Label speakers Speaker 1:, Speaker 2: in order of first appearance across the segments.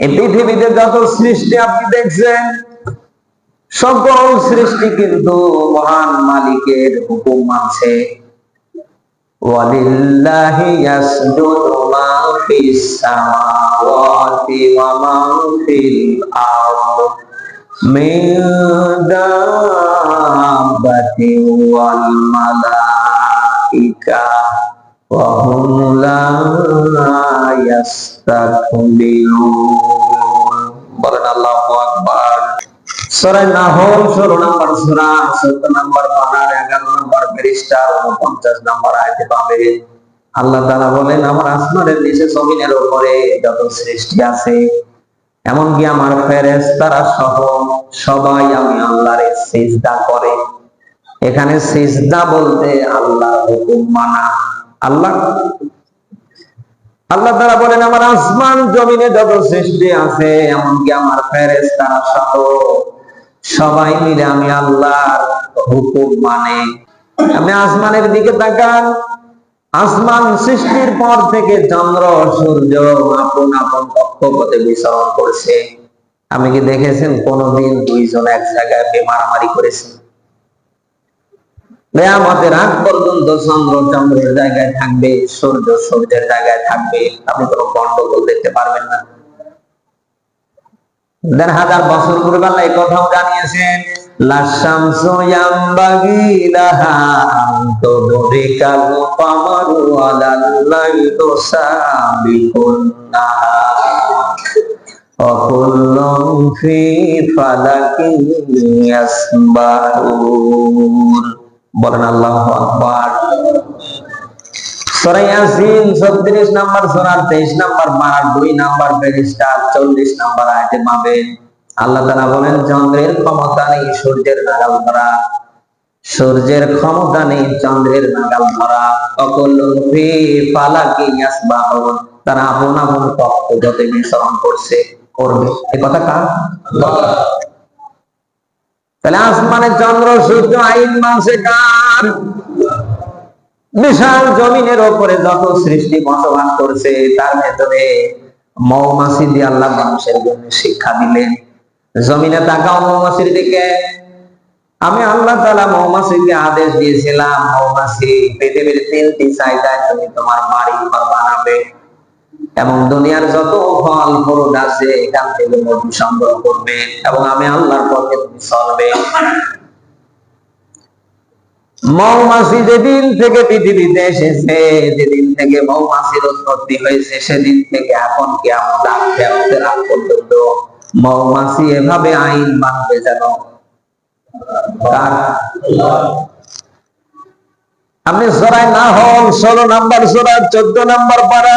Speaker 1: এই পৃথিবীতে যত সৃষ্টি আপনি দেখছেন, সকল সৃষ্টি কিন্তু মহান মালিকের হুকুম আছে ওয়ালিল্লাহি ইয়াসজুদু বলেন আল্লাহু আকবার। সূরা নাহল 16 নম্বর সূরা 17 নম্বর পারার 11 নম্বর পৃষ্ঠা 49 নম্বর আয়াতে পাবে। আল্লাহ তাআলা বলেন, আমার আসমানের নিচে জমিনের উপরে যত সৃষ্টি আছে, এমনকি আমার ফেরেশতারা সহ সবাই আমি আল্লাহর সিজদা করে। এখানে সিজদা বলতে আল্লাহর হুকুম মানা। আল্লাহ আল্লাহ তারা বলেন, আমার আসমান জমিনে যত সৃষ্টি আছে, এমনকি আমার ফেরেশতারা সহ সবাই মিলে আমি আল্লাহর হুকুম মানে। আপনি আসমানের দিকে তাকান, আসমান সৃষ্টির পর থেকে চন্দ্র, সূর্য, আপন আপন কক্ষপথে বিচরণ করছে। আমি কি দেখেছেন কোনদিন দুইজন এক জায়গায় বেমারামারি করেছে? কেয়ামতের আগ পর্যন্ত চন্দ্র চন্দ্রের জায়গায় থাকবে, সূর্য সূর্যের জায়গায় থাকবে, আপনি কোনো গন্ডগোল দেখতে পারবেন না। দেড় হাজার বছর পূর্বে এই কথাও জানিয়েছেন লাশামসু বলেন আল্লাহু আকবার। সূরা ইয়াসিন 36 নাম্বার সূরা 23 নাম্বার পারা 2 নাম্বার পৃষ্ঠা 40 নাম্বার আয়াতে পাবেন আল্লাহ তাআলা বলেন, চন্দ্রের ক্ষমতা নেই, সূর্যের নাগাল ধরা। সূর্যের ক্ষমতা নেই, চন্দ্রের নাগাল ধরা। তারা আপন আপন কক্ষপথে বিচরণ করছে, করবে। এই কথা কার? তাহলে আসমানে চন্দ্র, সূর্য, আইন মানছে কার বিশাল জমিনের ওপরে যত সৃষ্টি বসবাস করছে, তার ভেতরে মৌমাছি দিয়ে আল্লাহ মানুষের জন্য শিক্ষা দিলেন। জমিনে তাকাও মৌমাছির দিকে আমি আল্লাহ তালা মৌমাছিকে আদেশ দিয়েছিলাম, মৌমাছি পৃথিবীর তিনটি চাহিদায় তুমি তোমার বাড়ি বানাবে। এবং দুনিয়ার যত ফল, ফরুট আছে, এখান থেকে মধু সংগ্রহ করবে এবং আমি আল্লাহর পথে তুমি চলবে মৌমাছি যেদিন থেকে পৃথিবীতে এসেছে, যেদিন থেকে মৌমাছির উৎপত্তি হয়েছে, সেদিন থেকে এখন কি আমাদের আগ পর্যন্ত মৌমাছি এভাবে আইন মানবে যেন? আপনি সরাই না হন, ষোলো নাম্বার সরা চোদ্দ নাম্বার পাড়া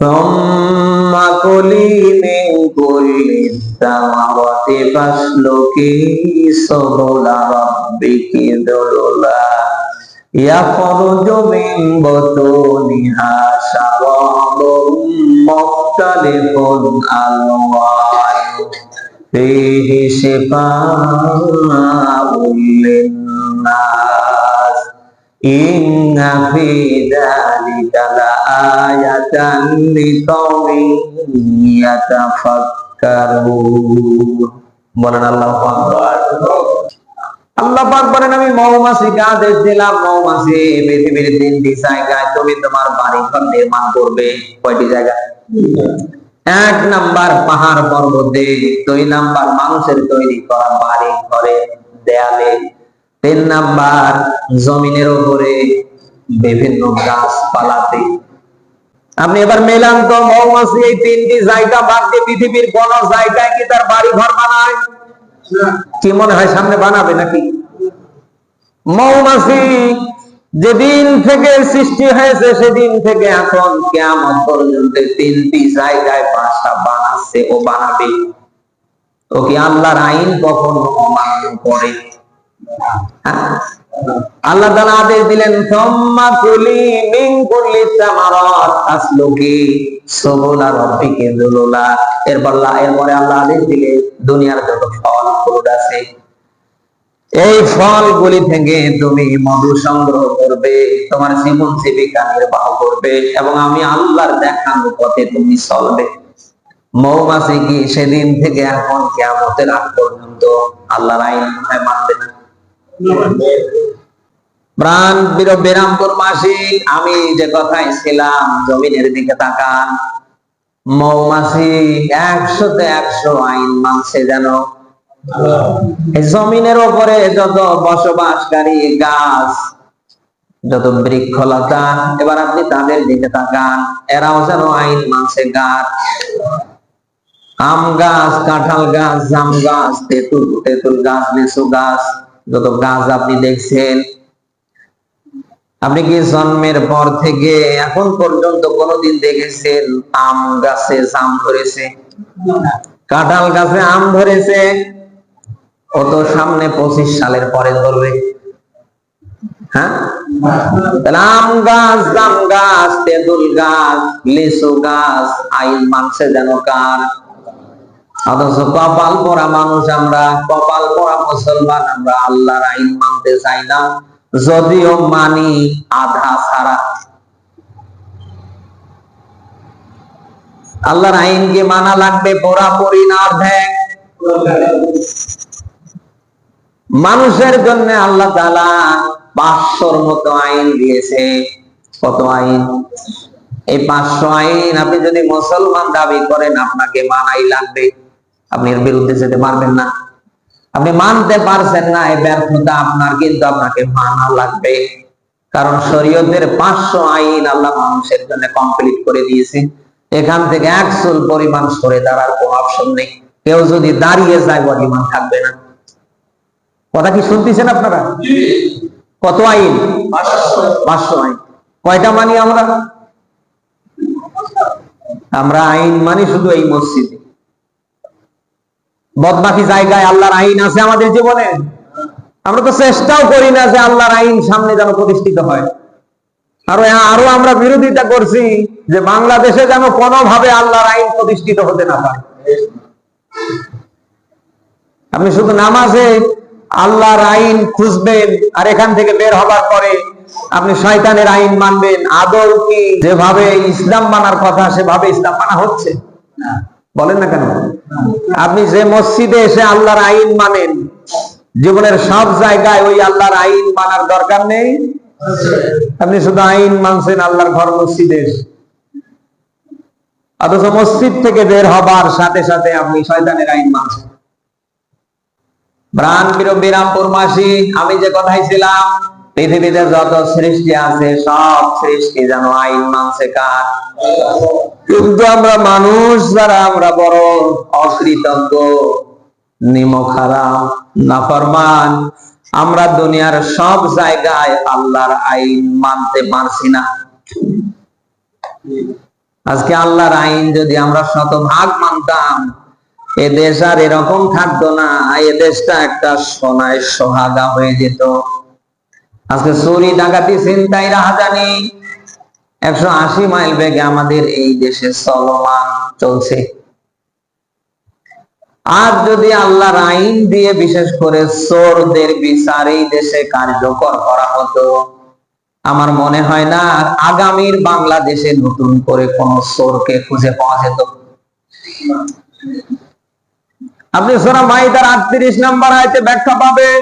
Speaker 1: ثم كلي من كل الثمرة فاسلكي سبل ربك ذللا يخرج من بطونها شراب مختلف ألوانه فيه شفاء للناس إن في ذلك لآية لقوم يتفكرون বলেন আল্লাহ আল্লাহ পাক বলেন আমি মৌমাছিকে আদেশ দিলাম মৌমাছি পৃথিবীর তিনটি জায়গায় তুমি তোমার বাড়ি ঘর নির্মাণ করবে কয়টি জায়গা এক নাম্বার পাহাড় পর্বতে দুই নাম্বার মানুষের তৈরি করা বাড়ি ঘরে দেয়ালে তিন নাম্বার জমিনের উপরে বিভিন্ন গাছপালাতে আপনি এবার মেলান তো মৌমাছি এই তিনটি জায়গা বাদ দিয়ে পৃথিবীর কোন জায়গায় কি তার বাড়ি ঘর বানায় কি মনে হয় সামনে বানাবে নাকি? মৌমাছি যেদিন থেকে সৃষ্টি হয়েছে সেদিন থেকে এখন কেমন পর্যন্ত তিনটি জায়গায় পাঁচটা বানাচ্ছে ও বানাবে। ও কি আল্লাহর আইন কখনো অমান্য করে? আল্লাহ তাআলা আদেশ দিলেন কুলি রাব্বিকে এরপর এরপরে আল্লাহ আদেশ দিলেন দুনিয়ার যত ফল আছে, এই থেকে তুমি মধু সংগ্রহ করবে, তোমার জীবন জীবিকা নির্বাহ করবে এবং আমি আল্লাহর দেখানো পথে তুমি চলবে। মৌমাছি কি সেদিন থেকে এখন কেমতের আগ পর্যন্ত আল্লাহর আইন মনে মানবে না? প্রাণ বীর বিরামপুর মাসি, আমি যে কথাই ছিলাম, জমিনের দিকে তাকান। মৌমাছি একশোতে একশো আইন মানছে যেন। জমিনের ওপরে যত বসবাসকারী গাছ, যত বৃক্ষলতা, এবার আপনি তাদের দিকে তাকান, এরাও যেন আইন মানছে গাছ। আম গাছ, কাঁঠাল গাছ, জাম গাছ, তেঁতুল তেঁতুল গাছ, লিচু গাছ যত গাছ আপনি দেখছেন, আপনি কি জন্মের পর থেকে এখন পর্যন্ত কোনোদিন দেখেছেন আম গাছে জাম ধরেছে? কাঁঠাল গাছে আম ধরেছে? ও তো সামনে পঁচিশ সালের পরে ধরবে। হ্যাঁ? আম গাছ, জাম গাছ, তেঁতুল গাছ, লিচু গাছ আইন মানছে যেন কার অথচ কপাল পরা মানুষ আমরা, কপাল পরা মুসলমান আমরা, আল্লাহর আইন মানতে চাই না, যদিও মানি আধা ছাড়া। আল্লাহর আইনকে মানা লাগবে না অর্ধেক। মানুষের জন্য আল্লাহ তাআলা পাঁচশোর মতো আইন দিয়েছে। কত আইন? এই পাঁচশো আইন আপনি যদি মুসলমান দাবি করেন, আপনাকে মানাই লাগবে। আপনি এর বিরুদ্ধে যেতে পারবেন না। আপনি মানতে পারছেন না এই ব্যর্থতা আপনার কিন্তু আপনাকে মানা লাগবে। কারণ শরীয়তের পাঁচশো আইন আল্লাহ মানুষের জন্য কমপ্লিট করে দিয়েছে। এখান থেকে একশোল পরিমাণ সরে দাঁড়ার কোনো অপশন নেই। কেউ যদি দাঁড়িয়ে যায় পরিমাণ থাকবে না। কথা কি শুনতেছেন আপনারা? কত আইন? পাঁচশো আইন। কয়টা মানি আমরা? আমরা আইন মানি শুধু এই মসজিদে। বদবাকি জায়গায় আল্লাহর আইন আছে আমাদের জীবনে? আমরা তো চেষ্টাও করি না যে আল্লাহর আইন সামনে যেন প্রতিষ্ঠিত হয়। আরও আরও আমরা বিরোধিতা করছি যে বাংলাদেশে যেন কোনোভাবে আল্লাহর আইন প্রতিষ্ঠিত হতে না পারে। আপনি শুধু নামাজে আল্লাহর আইন খুঁজবেন আর এখান থেকে বের হবার পরে আপনি শয়তানের আইন মানবেন। আদৌ কি? যেভাবে ইসলাম মানার কথা সেভাবে ইসলাম মানা হচ্ছে? বলেন না কেন? আপনি যে মসজিদে এসে আল্লাহর আইন মানেন, জীবনের সব জায়গায় ওই আল্লাহর আইন মানার দরকার নেই? আপনি শুধু আইন মানছেন আল্লাহর ঘর মসজিদে। অথচ মসজিদ থেকে বের হবার সাথে সাথে আপনি শয়তানের আইন মানছেন। প্রাণ বিরামপুর মাসি আমি যে কথাই ছিলাম পৃথিবীতে যত সৃষ্টি আছে, সব সৃষ্টি যেন আইন মানছে কার? কিন্তু আমরা মানুষ যারা, আমরা বড় অকৃতজ্ঞ, নিমখারাম, নাফরমান, আমরা দুনিয়ার সব জায়গায় আল্লাহর আইন মানতে পারছি না। আজকে আল্লাহর আইন যদি আমরা শতভাগ মানতাম, এ দেশ আর এরকম থাকতো না, এ দেশটা একটা সোনায় সোহাগা হয়ে যেত। আজকে চুরি, ডাকাতি চিন্তাই রাহাজানি। একশো আশি মাইল বেগে আমাদের এই দেশে চলমান চলছে। আর যদি আল্লাহর আইন দিয়ে বিশেষ করে চোরদের বিচার এই দেশে কার্যকর করা হতো, আমার মনে হয় না আগামীর বাংলাদেশে নতুন করে কোন চোরকে খুঁজে পাওয়া যেত। আপনি সোনা মাইদার আটত্রিশ নাম্বার আয়তে ব্যাখ্যা পাবেন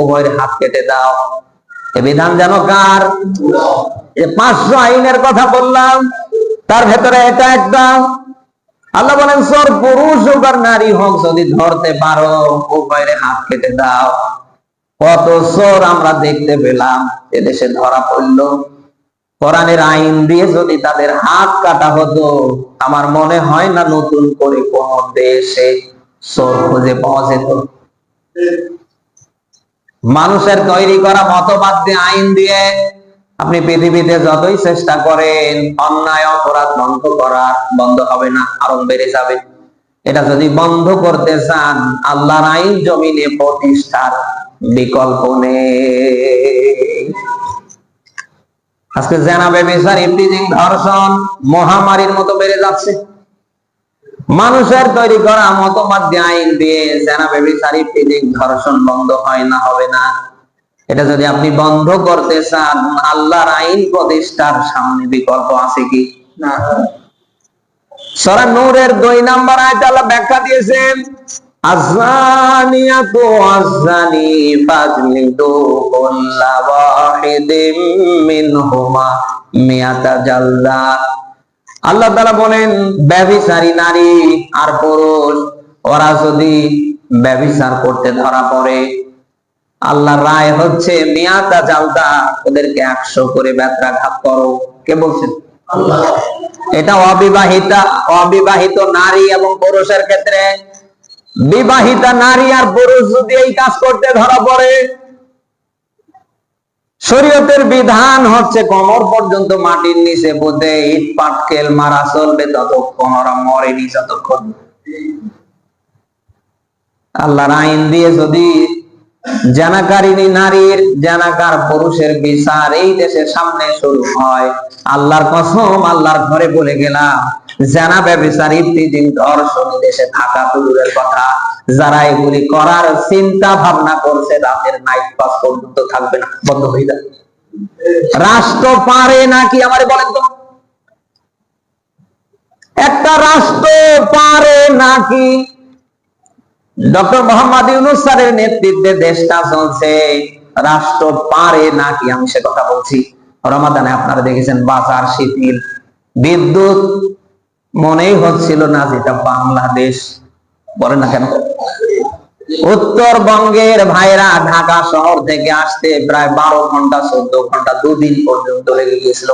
Speaker 1: উভয়ের হাত কেটে দাও। বিধান যেন কার? পাঁচশো আইনের কথা বললাম, তার ভেতরে এটা একটা। আল্লাহ বলেন, সর পুরুষ হোক আর নারী হোক, যদি ধরতে পারো, উভয়ের হাত কেটে দাও। কত সোর আমরা দেখতে পেলাম, এদেশে ধরা পড়ল। কোরআনের আইন দিয়ে যদি তাদের হাত কাটা হতো, আমার মনে হয় না নতুন করে কোন দেশে সোর খুঁজে পাওয়া যেত মানুষের তৈরি করা মতবাদ দিয়ে, আইন দিয়ে আপনি পৃথিবীতে যতই চেষ্টা করেন, অন্যায়, অপরাধ বন্ধ করার বন্ধ হবে না আরও বেড়ে যাবে। এটা যদি বন্ধ করতে চান, আল্লাহর আইন জমিনে প্রতিষ্ঠার বিকল্প নেই। আজকে জেনাবে বিচার ইফতিজিং ধর্ষণ মহামারীর মতো বেড়ে যাচ্ছে। মানুষের তৈরি করা মতবাদ দিয়ে আইন দিয়ে জেনাবে বিচার ইফতিজিং ধর্ষণ বন্ধ হয় না হবে না। এটা যদি আপনি বন্ধ করতে চান আল্লাহর আইন প্রতিষ্ঠার সামনে বিকল্প আছে কি? না। সরা নূরের দুই নাম্বার আয়াত আল্লাহ ব্যাখ্যা দিয়েছেন আযানিয়াতু আযানি ফাজলিদু কুল্লা ওয়াহিদিম মিনহুমা মিয়াতা জালদা। আল্লাহ তাআলা বলেন, ব্যভিচারী নারী আর পুরুষ, ওরা যদি ব্যভিচার করতে ধরা পড়ে, আল্লাহর রায় হচ্ছে মিয়াতা জালদা, ওদেরকে একশো করে ব্যত্রাঘাত করো। কে বলছেন? এটা অবিবাহিতা, অবিবাহিত নারী এবং পুরুষের ক্ষেত্রে, বিবাহিতা নারী আর পুরুষ যদি এই কাজ করতে ধরা পড়ে শরীয়তের বিধান হচ্ছে কমর পর্যন্ত মাটির নিচে বোধে ইট, পাটকেল মারা চলবে ততক্ষণ ওরা মরেনি, যতক্ষণ। আল্লাহর আইন দিয়ে যদি জানাকারিনী নারীর, জানাকার পুরুষের বিচার এই দেশের সামনে শুরু হয়, আল্লাহর কসম, আল্লাহর ঘরে বলে গেলাম। জানা ব্যবচার ইত্যাদি ধর্ষণ দেশে থাকা দূরের কথা, যারা এগুলি করার চিন্তা ভাবনা করছে রাতের নাইট পাস পর্যন্ত থাকবে না। বন্ধ হয়ে যাবে রাষ্ট্র পারে নাকি আমারে বলেন তো? একটা রাষ্ট্র পারে নাকি? ডক্টর মোহাম্মদ ইউনুস স্যারের নেতৃত্বে দেশটা চলছে। রাষ্ট্র পারে নাকি? আমি সে কথা বলছি। রমাদানে আপনারা দেখেছেন বাজার, শিথিল, বিদ্যুৎ মনেই হচ্ছিল না যেটা বাংলাদেশ। বলেন না কেন? উত্তরবঙ্গের ভাইরা ঢাকা শহর থেকে আসতে প্রায় বারো ঘণ্টা, চোদ্দ ঘণ্টা, দুদিন পর্যন্ত লেগে গিয়েছিল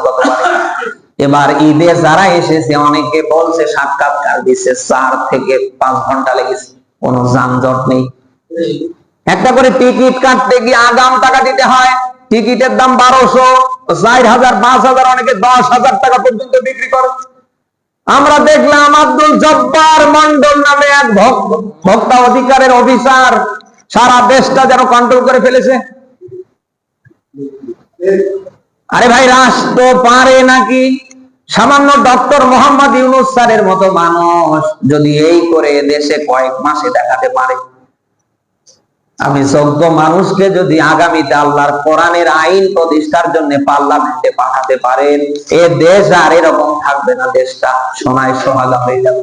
Speaker 1: এবার ঈদে যারা এসেছে, অনেকে বলছে সাক্ষাৎকার দিচ্ছে, চার থেকে পাঁচ ঘণ্টা লেগেছে। কোনো যানজট নেই। একটা করে টিকিট কাটতে গিয়ে আগাম টাকা দিতে হয়। টিকিটের দাম বারোশো, চার হাজার, পাঁচ হাজার, অনেকে দশ হাজার টাকা পর্যন্ত বিক্রি করে। আমরা দেখলাম আব্দুল জব্বার মন্ডল নামে এক ভক্তা অধিকারের অফিসার। সারা দেশটা যেন কন্ট্রোল করে ফেলেছে। আরে ভাই রাষ্ট্র পারে নাকি? সামান্য ডক্টর মোহাম্মদ ইউনুস স্যারের মতো মানুষ যদি এই করে দেশে কয়েক মাসে দেখাতে পারে। আমি যোগ্য মানুষকে যদি আগামীতে আল্লাহর কোরআনের আইন প্রতিষ্ঠার জন্য পার্লামেন্টে পাঠাতে পারেন, এ দেশ আর এরকম থাকবে না দেশটা। সোনায় সোহাগা হয়ে যাবে।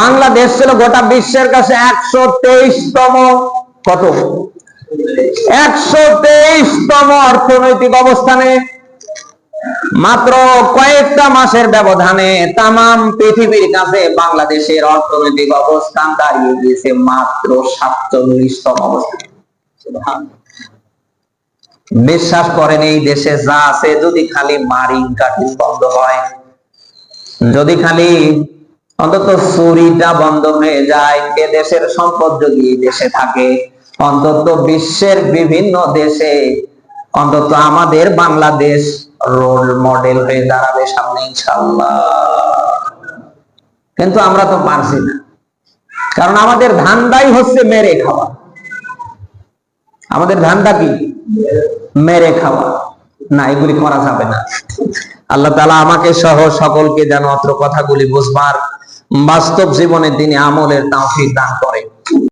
Speaker 1: বাংলাদেশ ছিল গোটা বিশ্বের কাছে একশো তেইশতম, কত? একশো তেইশতম অর্থনৈতিক অবস্থানে। মাত্র কয়েকটা মাসের ব্যবধানে তামাম পৃথিবীর কাছে বাংলাদেশের অর্থনৈতিক অবস্থান দাঁড়িয়ে গিয়েছে মাত্র সাতচল্লিশতম অবস্থান। বিশ্বাস করেন, এই দেশে যা আছে, যদি খালি মারিং কাঠিং বন্ধ হয়, যদি খালি অন্তত চুরিটা বন্ধ হয়ে যায়, এ দেশের সম্পদ যদি এই দেশে থাকে, অন্তত বিশ্বের বিভিন্ন দেশে, অন্তত আমাদের বাংলাদেশ রোল মডেল হয়ে দাঁড়াবে সামনে ইনশাল্লাহ কিন্তু আমরা তো পারছি না। কারণ আমাদের ধান্দাই হচ্ছে মেরে খাওয়া। আমাদের ধান্দা কি? মেরে খাওয়া। না, এগুলি করা যাবে না। আল্লাহ তালা আমাকে সহ সকলকে যেন অত্র কথাগুলি বুঝবার বাস্তব জীবনে তিনি আমলের তাও দান করেন